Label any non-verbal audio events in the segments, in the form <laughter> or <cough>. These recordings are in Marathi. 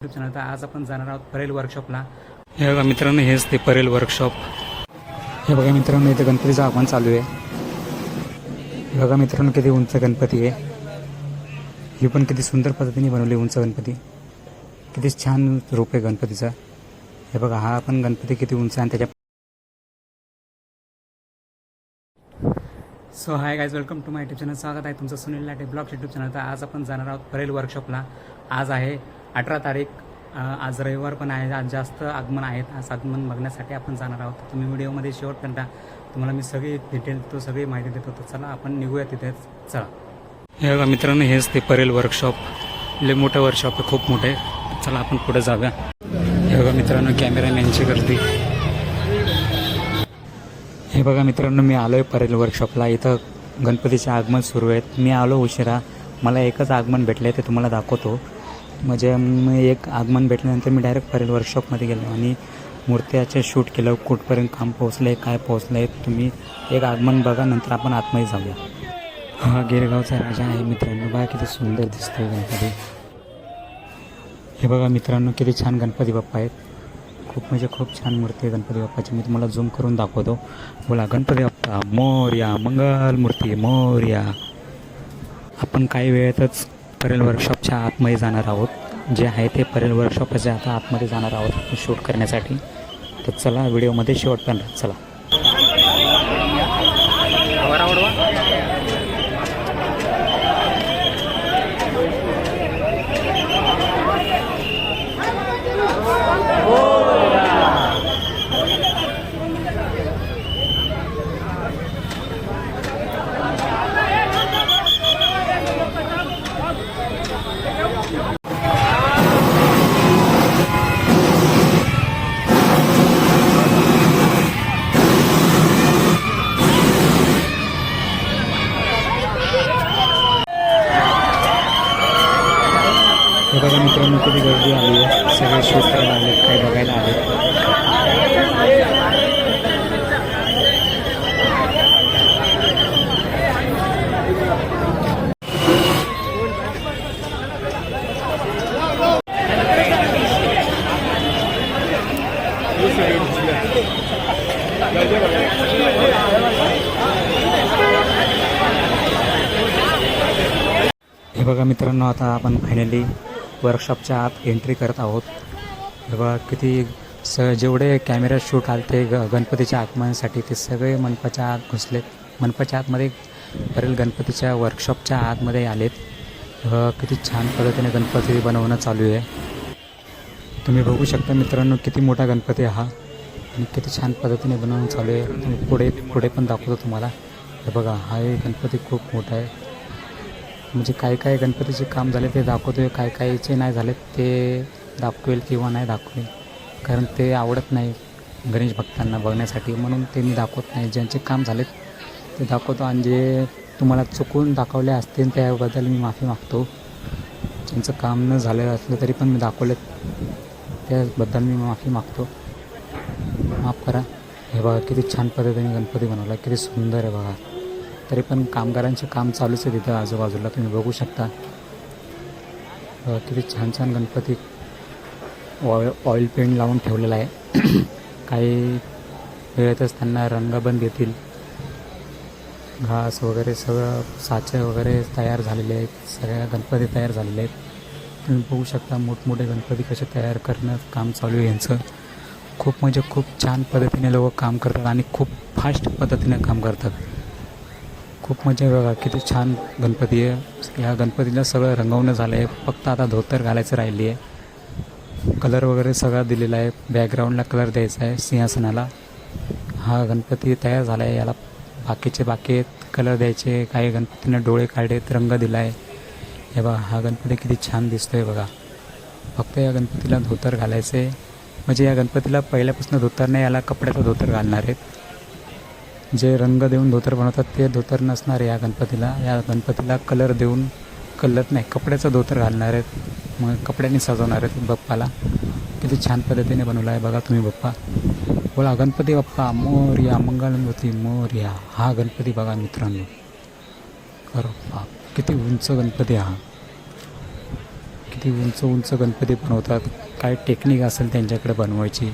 चॅनल आज आपण जाणार आहोत परेल वर्कशॉपला हे बघा मित्रांनो हेच ते परेल वर्कशॉप हे बघा मित्रांनो इथे गणपतीचं आगमन चालू आहे. हे बघा मित्रांनो किती उंच गणपती आहे. ही पण किती सुंदर पद्धतीने बनवली उंच गणपती. किती छान रूप आहे गणपतीचं. हे बघा हा पण गणपती किती उंच आहे आणि त्याच्या so hi guys welcome to my YouTube channel स्वागत आहे तुमचं Sunil Late blog YouTube channel आज आपण जाणार आहोत परेल वर्कशॉपला आज आहे अठरा तारीख आज रविवार पण आहे. आज जास्त आगमन आहेत. आज आगमन बघण्यासाठी आपण जाणार आहोत. तुम्ही व्हिडिओमध्ये शेवटपर्यंत तुम्हाला मी सगळी डिटेल तो सगळी माहिती देतो. तर चला आपण निघूया तिथेच चला. हे बघा मित्रांनो हेच ते परेल वर्कशॉप लय मोठं वर्कशॉप आहे खूप मोठं आहे. चला आपण पुढे जाऊया. हे बघा मित्रांनो कॅमेरामॅनची गर्दी. हे बघा मित्रांनो मी आलो आहे परेल वर्कशॉपला इथं गणपतीचे आगमन सुरू आहेत. मी आलो उशिरा. मला एकच आगमन भेटलं आहे ते तुम्हाला दाखवतो. म्हणजे एक आगमन भेटल्यानंतर मी डायरेक्ट परेल वर्कशॉपमध्ये गेलो आणि मूर्त्याचे शूट केलं कुठपर्यंत काम पोहोचलं आहे काय पोहोचलं आहे तुम्ही एक आगमन बघा नंतर आपण आतमध्ये जाऊया. हा गिरगावचा राजा आहे मित्रांनो बघा किती सुंदर दिसतोय गणपती. हे बघा मित्रांनो किती छान गणपती बाप्पा आहेत. खूप म्हणजे खूप छान मूर्ती आहे गणपती बाप्पाची. मी तुम्हाला झूम करून दाखवतो. बोला गणपती बाप्पा मोर्या मंगल मूर्ती मोर्या. आपण काही वेळेतच परेल वर्कशॉपच्या आतमध्ये जाणार आहोत. जे आहे ते परेल वर्कशॉपच्या आता आतमध्ये जाणार आहोत. शूट करण्यासाठी. तर चला व्हिडिओमध्ये शेवटपर्यंत चला. बघा मित्रांनो किती गर्दी आली आहे सगळे शूट करायला आले काही बघायला आले हे बघा मित्रांनो आता आपण फायनली वर्कशॉपच्या आत एंट्री करत आहोत. बघा किती स जेवढे कॅमेरा शूट आले ते ग गणपतीच्या आगमनासाठी ते सगळे मनपाच्या आत घुसलेत मनपाच्या आतमध्ये बरेल गणपतीच्या वर्कशॉपच्या आतमध्ये आलेत. किती छान पद्धतीने गणपती बनवणं चालू आहे. तुम्ही बघू शकता मित्रांनो किती मोठा गणपती हा. आणि किती छान पद्धतीने बनवणं चालू आहे. पुढे पुढे पण दाखवतो तुम्हाला. हे बघा हा एक गणपती खूप मोठा आहे. म्हणजे काय काय गणपतीचे काम झाले ते दाखवतोय काय कायचे नाही झाले ते दाखवेल किंवा नाही दाखवेल. कारण ते आवडत नाही गणेश भक्तांना बघण्यासाठी म्हणून ते मी दाखवत नाही. ज्यांचे काम झालेत ते दाखवतो. आणि जे तुम्हाला चुकून दाखवले असतील त्याबद्दल मी माफी मागतो. ज्यांचं काम न झालं असलं तरी पण मी दाखवले त्याबद्दल मी माफी मागतो. माफ करा. हे बघा किती छान पद्धतीने गणपती बनवला किती सुंदर आहे बघा. तरी पण कामगारांचे काम चालूच आहे तिथं आजूबाजूला. तुम्ही बघू शकता. किती छान छान गणपती ऑइल ऑइल पेंट लावून ठेवलेला आहे. <clears throat> काही वेळेतच त्यांना रंगबंद येतील. घास वगैरे सगळं साचे वगैरे तयार झालेले आहेत. सगळ्या गणपती तयार झालेले आहेत. तुम्ही बघू शकता मोठमोठे गणपती कसे तयार करणं काम चालू आहे यांचं. खूप म्हणजे खूप छान पद्धतीने लोक काम करतात आणि खूप फास्ट पद्धतीने काम करतात. खूप म्हणजे बघा किती छान गणपती आहे. या गणपतीला सगळं रंगवणं झालं आहे फक्त आता धोतर घालायचं राहिली आहे. कलर वगैरे सगळा दिलेला आहे. बॅकग्राऊंडला कलर द्यायचा आहे सिंहासनाला. हा गणपती तयार झाला आहे याला बाकीचे बाकी कलर द्यायचे. काही गणपतीने डोळे काढलेत रंग दिला आहे हे बघा हा गणपती किती छान दिसतो आहे बघा. फक्त या गणपतीला धोतर घालायचं आहे म्हणजे या गणपतीला पहिल्यापासून धोतर नाही याला कपड्याचं धोतर घालणार आहेत. जे रंग देऊन धोतर बनवतात ते धोतर नसणार आहे या गणपतीला. या गणपतीला कलर देऊन कलर नाही कपड्याचं धोतर घालणार आहेत. मग कपड्याने सजवणार आहेत बाप्पाला. किती छान पद्धतीने बनवला आहे बघा तुम्ही बाप्पा. बोला गणपती बाप्पा मोर्या मंगलमूर्ती मोर्या. हा गणपती बघा मित्रांनो. खरं बाप किती उंच गणपती हा. किती उंच उंच गणपती बनवतात. काय टेक्निक असेल त्यांच्याकडे बनवायची.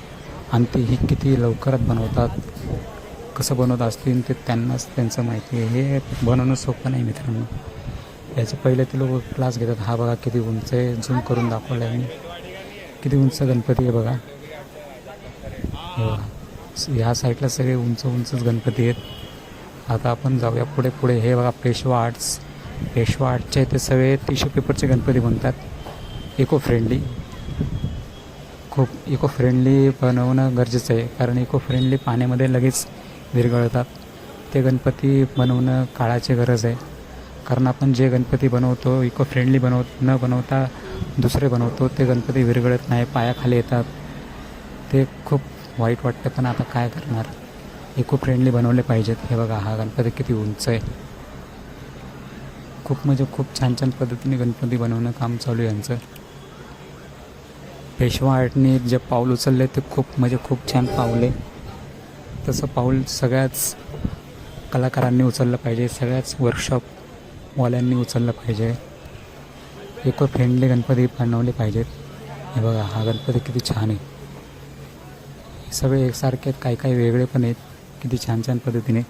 आणि ते ही किती लवकरात बनवतात. कसं बनवत असतील ते त्यांनाच त्यांचं माहिती आहे. हे बनवणं सोपं नाही मित्रांनो. याचे पहिले ते लोक क्लास घेतात. हा बघा किती उंच आहे. झूम करून दाखवलं आहे मी. किती उंच गणपती आहे बघा. हे ह्या साईडला सगळे उंच उंचच गणपती आहेत. आता आपण जाऊया पुढे पुढे. हे बघा पेशवा आर्ट्स पेशवा आर्टचे ते सगळे टिश्यू पेपरचे गणपती बनतात. इको फ्रेंडली खूप इको फ्रेंडली बनवणं गरजेचं आहे. कारण इको फ्रेंडली पाण्यामध्ये लगेच विरघळतात. ते गणपती बनवणं काळाची गरज आहे. कारण आपण जे गणपती बनवतो इको फ्रेंडली बनव न बनवता दुसरे बनवतो ते गणपती विरघळत नाही पायाखाली येतात. ते खूप वाईट वाटतं पण आता काय करणार? इको फ्रेंडली बनवले पाहिजेत. हे बघा हा गणपती किती उंच आहे. खूप म्हणजे खूप छान छान पद्धतीने गणपती बनवणं काम चालू आहे यांचं. पेशवा आर्टने जे पाऊल उचलले ते खूप म्हणजे खूप छान पावले आहे. तसं पाऊल सगळ्याच कलाकारांनी उचललं पाहिजे सगळ्याच वर्कशॉपवाल्यांनी उचललं पाहिजे. इको फ्रेंडली गणपती बनवले पाहिजेत. हे बघा हा गणपती किती छान आहे. हे सगळे एकसारखे आहेत काही काही वेगळे पण आहेत किती छान छान पद्धतीने.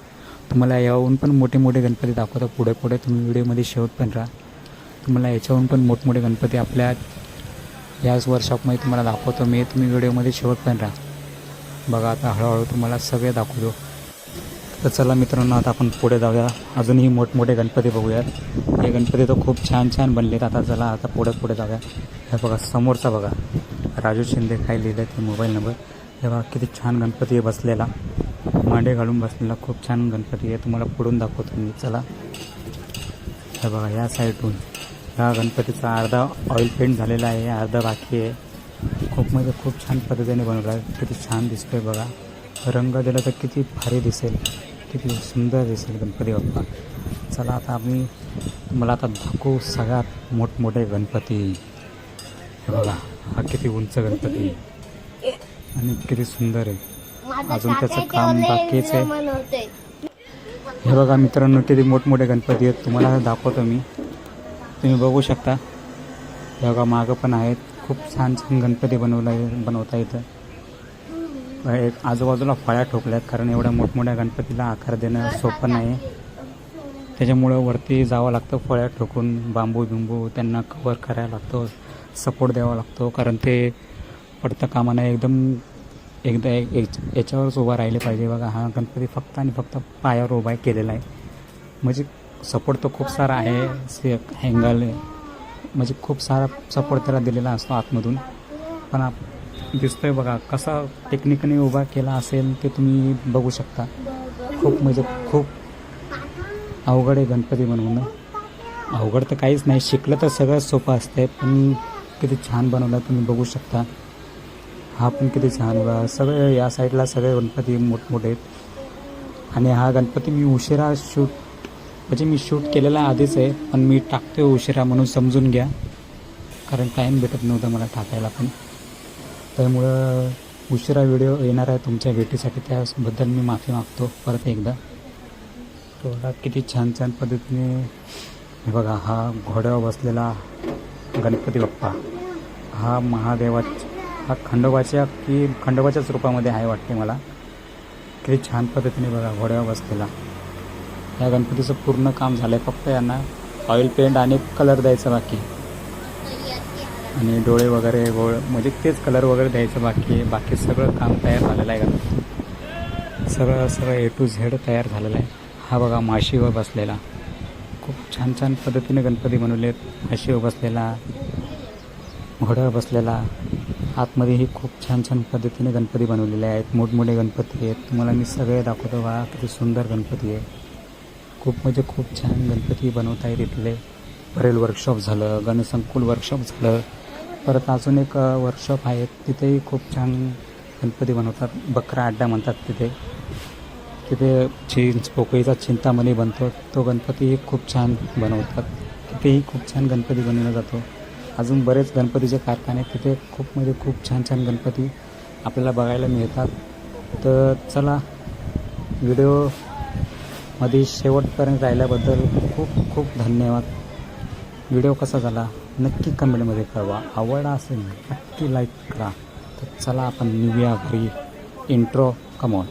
तुम्हाला याहून पण मोठे मोठे गणपती दाखवता. पुढे पुढे तुम्ही व्हिडिओमध्ये शेवट पण राहा. तुम्हाला याच्याहून पण मोठमोठे गणपती आपल्या याच वर्कशॉपमध्ये तुम्हाला दाखवतो. मी तुम्ही व्हिडिओमध्ये शेवट पण राहा. बघा आता हळूहळू तुम्हाला सगळे दाखवतो. तर चला मित्रांनो आता आपण पुढे जाऊया. अजूनही मोठमोठे गणपती बघूयात. हे गणपती तर खूप छान छान बनलेत. आता चला आता पुढे पुढे जाऊया. हे बघा समोरचा बघा. राजू शिंदे काय लिहिलं आहे ते मोबाईल नंबर. हे बघा किती छान गणपती आहे बसलेला. मांडे घालून बसलेला. खूप छान गणपती आहे. तुम्हाला पुढून दाखवतो मी. चला. हे बघा या साईडहून ह्या गणपतीचा अर्धा ऑइल पेंट झालेला आहे. अर्धा बाकी आहे. खूप म्हणजे खूप छान पद्धतीने बनवला आहे. किती छान दिसतोय बघा. रंग दिला तर किती भारी दिसेल. किती सुंदर दिसेल गणपती बाप्पा. चला आता आम्ही तुम्हाला आता दाखवू सगळ्यात मोठमोठे गणपती. हे बघा हा किती उंच गणपती. आहे. आणि किती सुंदर आहे. अजून त्याचं काम बाकीच आहे. हे बघा मित्रांनो किती मोठमोठे गणपती आहेत. तुम्हाला दाखवतो मी. तुम्ही बघू शकता. हे बघा मागं पण आहेत. खूप छान छान गणपती बनवला बनवता येतं. एक आजूबाजूला फळ्या ठोकल्यात कारण एवढ्या मोठमोठ्या गणपतीला आकार देणं सोपं नाही. त्याच्यामुळं वरती जावं लागतं फळ्या ठोकून बांबू बिंबू त्यांना कवर करायला लागतो सपोर्ट द्यावा लागतो कारण ते पडता कामा नाही एकदम एकदा एक याच्यावरच उभा राहिले पाहिजे. बघा हा गणपती फक्त आणि फक्त पायावर उभा केलेला आहे. म्हणजे सपोर्ट तर खूप सारा आहे से हँगल म्हणजे खूप सारा सपोर्ट त्याला दिलेला असतो आतमधून. पण आप दिसतोय बघा कसा टेक्निकने उभा केला असेल ते तुम्ही बघू शकता. खूप म्हणजे खूप अवघड आहे गणपती बनवणं अवघड तर काहीच नाही शिकलं तर सगळं सोपं असतंय पण किती छान बनवलं तुम्ही बघू शकता. हा पण किती छान आहे बघा सगळे या साईडला सगळे गणपती मोठमोठे आहेत. आणि हा गणपती मी उशिरा शूट म्हणजे मी शूट केलेला आधीच आहे पण मी टाकतोय उशिरा म्हणून समजून घ्या. कारण टाईम भेटत नव्हता मला टाकायला पण. त्यामुळं उशिरा व्हिडिओ येणार आहे तुमच्या भेटीसाठी त्याबद्दल मी माफी मागतो परत एकदा. तो किती छान छान पद्धतीने बघा हा घोड्यावर बसलेला गणपती बाप्पा. हा महादेवा हा खंडोबाच्या की खंडोबाच्याच रूपामध्ये आहे वाटते मला. किती छान पद्धतीने बघा घोड्यावर बसलेला. या गणपतीचं पूर्ण काम झालं आहे फक्त यांना ऑइल पेंट आणि कलर द्यायचा बाकी. आणि डोळे वगैरे गोळ म्हणजे तेच कलर वगैरे द्यायचं बाकी. आहे बाकी सगळं काम तयार झालेलं आहे गणपती. सगळं सगळं ए टू झेड तयार झालेलं आहे. हा बघा माशीवर बसलेला. खूप छान छान पद्धतीने गणपती बनवले आहेत माशीवर बसलेला. घोड्यावर बसलेला. आतमध्येही खूप छान छान पद्धतीने गणपती बनवलेले आहेत. मोठमोठे गणपती आहेत. तुम्हाला मी सगळे दाखवतो बघा. किती सुंदर गणपती आहे. खूप म्हणजे खूप छान गणपती बनवता येत इथले. परेल वर्कशॉप झालं गणसंकुल वर्कशॉप झालं. परत अजून एक वर्कशॉप आहे तिथेही खूप छान गणपती बनवतात. बकरा अड्डा म्हणतात तिथे. तिथे चिंच पोकळीचा चिंतामणी बनतो. तो गणपतीही खूप छान बनवतात. तिथेही खूप छान गणपती बनवला जातो. अजून बरेच गणपतीचे कारखाने आहेत. तिथे खूप म्हणजे खूप छान छान गणपती आपल्याला बघायला मिळतात. तर चला व्हिडिओ मध्ये शेवटपर्यंत राहिल्याबद्दल खूप खूप धन्यवाद. व्हिडिओ कसा झाला नक्की कमेंटमध्ये कळवा. आवड असेल नक्की लाईक करा. तर चला आपण निघूया घरी. Intro come on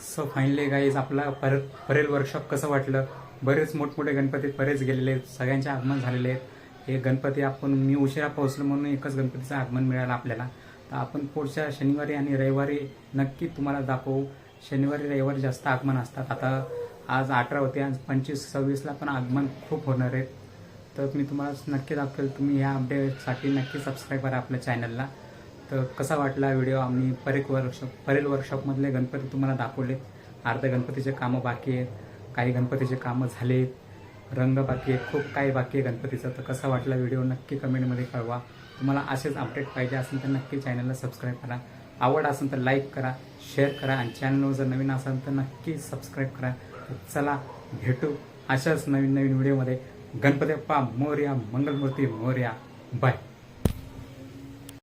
so finally guys आपला पर परेल वर्कशॉप कसं वाटलं? बरेच मोठमोठे गणपती बरेच गेलेले आहेत. सगळ्यांचे आगमन झालेले आहेत. हे गणपती आपण मी उशिरा पोहोचलो म्हणून एकच गणपतीचं आगमन मिळालं आपल्याला. तर आपण पुढच्या शनिवारी आणि रविवारी नक्की तुम्हाला दाखवू. शनिवारी रविवारी जास्त आगमन असतात. आता आज अठरा होते आज पंचवीस सव्वीसला पण आगमन खूप होणार आहेत तर मी तुम्हाला नक्की दाखवेल तुम्ही या अपडेटसाठी नक्की सबस्क्राईब करा आपल्या चॅनलला तर कसा वाटला व्हिडिओ आम्ही परेक वर्कशॉप परेल वर्कशॉपमधले गणपती तुम्हाला दाखवले. अर्ध्या गणपतीचे कामं बाकी आहेत काही गणपतीचे कामं झाले रंग बाकी आहेत खूप काही बाकी आहे गणपतीचं. तर कसा वाटला व्हिडिओ नक्की कमेंटमध्ये कळवा. तुम्हाला असेच अपडेट पाहिजे असेल तर नक्की चॅनलला सबस्क्राईब करा. आवड असेल तर लाईक करा शेअर करा आणि चॅनलवर जर नवीन असाल तर नक्की सबस्क्राईब करा. चला भेटू अशाच नवीन नवीन व्हिडिओमध्ये गणपती बाप्पा मोर्या मंगलमूर्ती मोर्या. बाय